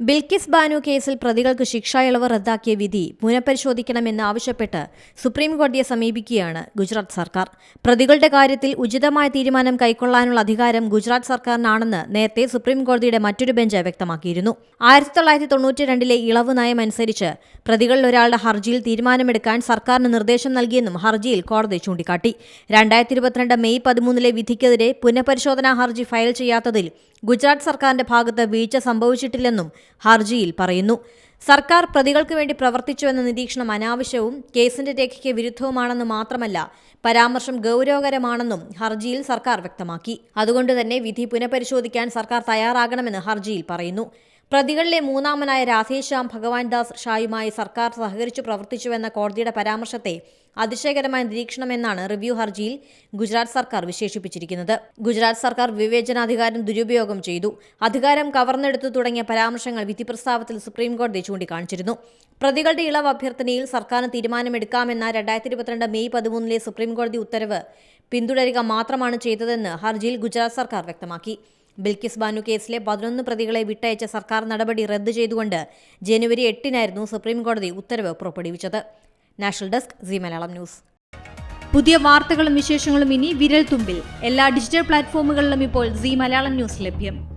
ബിൽക്കിസ് ബാനു കേസിൽ പ്രതികൾക്ക് ശിക്ഷാ ഇളവ് റദ്ദാക്കിയ വിധി പുനഃപരിശോധിക്കണമെന്ന് ആവശ്യപ്പെട്ട് സുപ്രീംകോടതിയെ സമീപിക്കുകയാണ് ഗുജറാത്ത് സർക്കാർ. പ്രതികളുടെ കാര്യത്തിൽ ഉചിതമായ തീരുമാനം കൈക്കൊള്ളാനുള്ള അധികാരം ഗുജറാത്ത് സർക്കാരിനാണെന്ന് നേരത്തെ സുപ്രീംകോടതിയുടെ മറ്റൊരു ബെഞ്ച് വ്യക്തമാക്കിയിരുന്നു. ആയിരത്തി തൊള്ളായിരത്തി തൊണ്ണൂറ്റി രണ്ടിലെ ഇളവ് നയം അനുസരിച്ച് പ്രതികളിൽ ഒരാളുടെ ഹർജിയിൽ തീരുമാനമെടുക്കാൻ സർക്കാരിന് നിർദ്ദേശം നൽകിയെന്നും ഹർജിയിൽ കോടതി ചൂണ്ടിക്കാട്ടി. രണ്ടായിരത്തി ഇരുപത്തിരണ്ട് മെയ് പതിമൂന്നിലെ വിധിക്കെതിരെ പുനഃപരിശോധനാ ഹർജി ഫയൽ ചെയ്യാത്തതിൽ ഗുജറാത്ത് സർക്കാരിന്റെ ഭാഗത്ത് വീഴ്ച സംഭവിച്ചിട്ടില്ലെന്നും ഹർജിയിൽ പറയുന്നു. സർക്കാർ പ്രതികൾക്ക് വേണ്ടി പ്രവർത്തിച്ചുവെന്ന നിരീക്ഷണം അനാവശ്യവും കേസിന്റെ രേഖയ്ക്ക് വിരുദ്ധവുമാണെന്ന് മാത്രമല്ല പരാമർശം ഗൗരവകരമാണെന്നും ഹർജിയിൽ സർക്കാർ വ്യക്തമാക്കി. അതുകൊണ്ട് തന്നെ വിധി പുനഃപരിശോധിക്കാൻ സർക്കാർ തയ്യാറാകണമെന്ന് ഹർജിയിൽ പറയുന്നു. പ്രതികളിലെ മൂന്നാമനായ രാധേശ്യാം ഭഗവാൻ ദാസ് ഷായുമായി സർക്കാർ സഹകരിച്ചു പ്രവർത്തിച്ചുവെന്ന കോടതിയുടെ പരാമർശത്തെ അതിശയകരമായ നിരീക്ഷണമെന്നാണ് റിവ്യൂ ഹർജിയിൽ ഗുജറാത്ത് സർക്കാർ വിശേഷിപ്പിച്ചിരിക്കുന്നത്. ഗുജറാത്ത് സർക്കാർ വിവേചനാധികാരം ദുരുപയോഗം ചെയ്തു. അധികാരം കവർന്നെടുത്തു തുടങ്ങിയ പരാമർശങ്ങൾ വിധി പ്രസ്താവത്തിൽ സുപ്രീംകോടതി ചൂണ്ടിക്കാണിച്ചിരുന്നു. പ്രതികളുടെ ഇളവ് അഭ്യർത്ഥനയിൽ സർക്കാരിന് തീരുമാനമെടുക്കാമെന്ന രണ്ടായിരത്തി ഇരുപത്തിരണ്ട് മെയ് പതിമൂന്നിലെ സുപ്രീംകോടതി ഉത്തരവ് പിന്തുടരുക മാത്രമാണ് ചെയ്തതെന്ന് ഹർജിയിൽ ഗുജറാത്ത് സർക്കാർ വ്യക്തമാക്കി. ബിൽക്കിസ് ബാനു കേസിലെ പതിനൊന്ന് പ്രതികളെ വിട്ടയച്ച സർക്കാർ നടപടി റദ്ദ് ചെയ്തുകൊണ്ട് ജനുവരി എട്ടിനായിരുന്നു സുപ്രീംകോടതി ഉത്തരവ് പുറപ്പെടുവിച്ചത്. National desk C Malayalam news. പുതിയ വാർത്തകളും വിശേഷങ്ങളും ഇനി വിരൽ തുമ്പിൽ എല്ലാ ഡിജിറ്റൽ പ്ലാറ്റ്ഫോമുകളിലും ഇപ്പോൾ സി മലയാളം ന്യൂസ് ലഭ്യം.